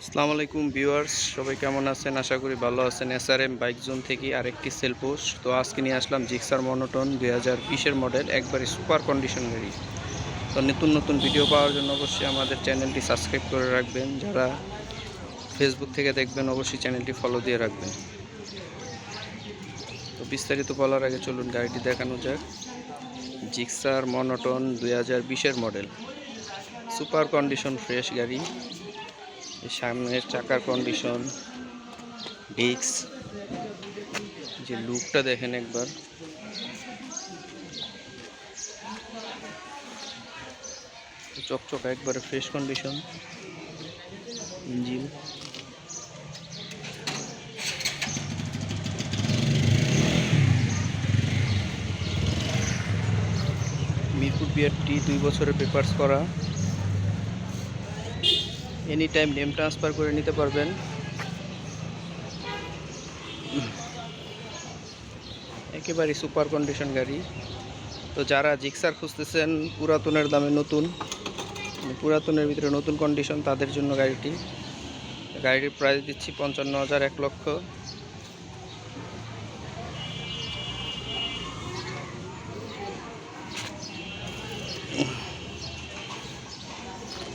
আসসালামু আলাইকুম ভিউয়ার্স, সবাই কেমন আছেন? আশা করি ভালো আছেন। এসআরএম বাইক জোন থেকে আরেকটি সেল পোস্ট। তো আজকে নিয়ে আসলাম জিক্সার মনোটন দুই হাজার বিশের মডেল, একবারে সুপার কন্ডিশন গাড়ি তো নতুন নতুন ভিডিও পাওয়ার জন্য অবশ্যই আমাদের চ্যানেলটি সাবস্ক্রাইব করে রাখবেন। যারা ফেসবুক থেকে দেখবেন, অবশ্যই চ্যানেলটি ফলো দিয়ে রাখবেন। তো বিস্তারিত বলার আগে চলুন গাড়িটি দেখানো যাক। জিক্সার মনোটন দুই হাজার বিশের মডেল। সুপার কন্ডিশন ফ্রেশ গাড়ি। সামনের চাকার কন্ডিশন ডিক্স যে লুকটা দেখেন একবার। চকচক একবারে fresh condition engine Mirpur BRT দুই বছরের পেপার্স করা। এনি টাইম নেম ট্রান্সফার করে নিতে পারবেন। একেবারে সুপার কন্ডিশন গাড়ি। তো যারা জিক্সার খুঁজতেছেন, পুরাতনের দামে নতুন মানে পুরাতনের ভিতরে নতুন কন্ডিশন তাদের জন্য গাড়িটি। গাড়ির প্রাইস দিচ্ছি পঞ্চান্ন হাজার এক লক্ষ।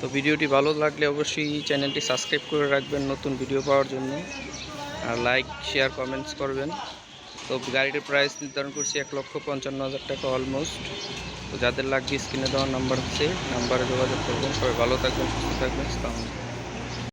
তো ভিডিওটি ভালো লাগলে অবশ্যই চ্যানেলটি সাবস্ক্রাইব করে রাখবেন নতুন ভিডিও পাওয়ার জন্য। আর লাইক, শেয়ার, কমেন্টস করবেন। তো গাড়িটির প্রাইস নির্ধারণ করছি এক লক্ষ পঞ্চান্ন হাজার টাকা অলমোস্ট তো যাদের লাগবে স্ক্রিনে দেওয়ার নাম্বার হচ্ছে, নাম্বারে যোগাযোগ করবেন। সবাই ভালো থাকবেন, সুস্থ থাকবেন, আসসালামু আলাইকুম।